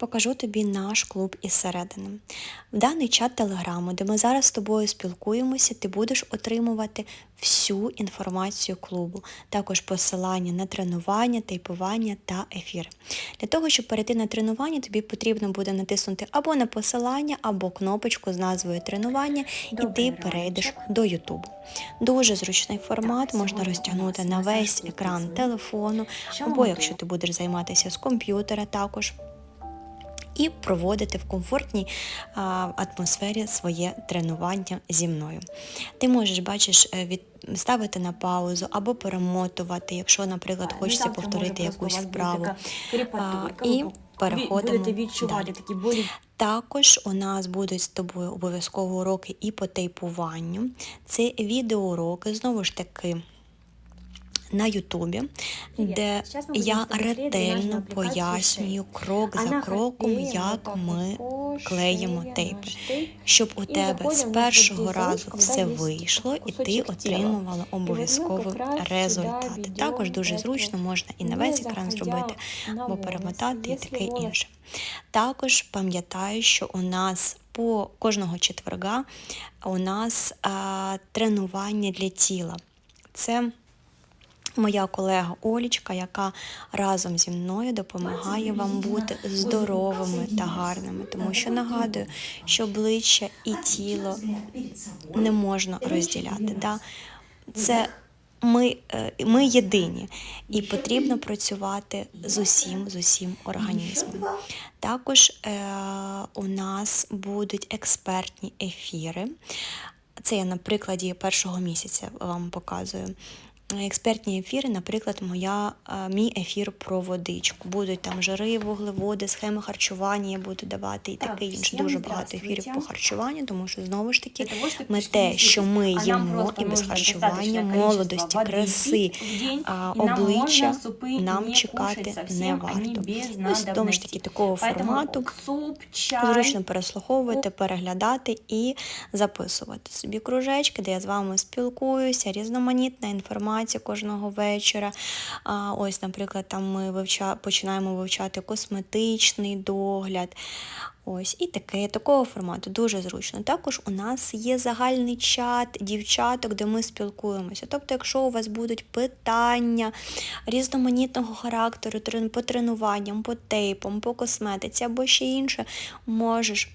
покажу тобі наш клуб із середини. В даний чат телеграму, де ми зараз з тобою спілкуємося, ти будеш отримувати всю інформацію клубу, також посилання на тренування, тейпування та ефіри. Для того, щоб перейти на тренування, тобі потрібно буде натиснути або на посилання, або кнопочку з назвою тренування, і ти перейдеш до Ютубу. Дуже зручний формат, можна розтягнути на весь екран телефону, або якщо ти будеш займатися з комп'ютера також. І проводити в комфортній атмосфері своє тренування зі мною. Ти можеш, бачиш, е, від ставити на паузу або перемотувати, якщо, наприклад, Ну, хочеться повторити якусь вправу. А, і ви переходимо відчувати такі болі. Також у нас будуть з тобою обов'язково уроки і по тейпуванню. Це відеоуроки, знову ж таки. На Ютубі, де я ретельно пояснюю крок за кроком, як ми клеїмо тейпи, тейп. щоб у тебе з першого разу все вийшло, і ти отримувала обов'язково результати. Також дуже зручно можна і на весь екран зробити, або перемотати і таке інше. Також пам'ятаю, що у нас по кожного четверга у нас а, тренування для тіла. Це моя колега Олічка, яка разом зі мною допомагає вам бути здоровими та гарними, тому що нагадую, що обличчя і тіло не можна розділяти. Да? Це ми, е, ми єдині, і потрібно працювати з усім, з усім організмом. Також е, у нас будуть експертні ефіри. Це я на прикладі першого місяця вам показую. Експертні ефіри, наприклад, моя, е, мій ефір про водичку. Будуть там жири, вуглеводи, схеми харчування я буду давати і таке інше. Дуже багато ефірів по харчуванню, тому що знову ж таки ми те, що ми їмо і без харчування, молодості, краси, обличчя нам чекати не варто. они Ось тому ж таки такого формату зручно переслуховувати, переглядати і записувати собі кружечки, де я з вами спілкуюся, різноманітна інформація кожного вечора. А, ось, наприклад, там ми вивча... починаємо вивчати косметичний догляд. Ось і таке, такого формату дуже зручно. Також у нас є загальний чат дівчаток, де ми спілкуємося. Тобто, якщо у вас будуть питання різноманітного характеру по тренуванням, по тейпам, по косметиці або ще інше, можеш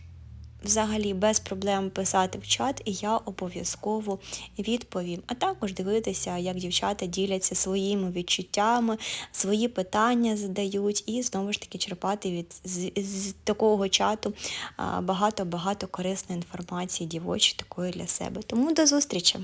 взагалі без проблем писати в чат, і я обов'язково відповім. А також дивитися, як дівчата діляться своїми відчуттями, свої питання задають, і знову ж таки черпати від з, з такого чату багато-багато корисної інформації дівочої такої для себе. Тому до зустрічі!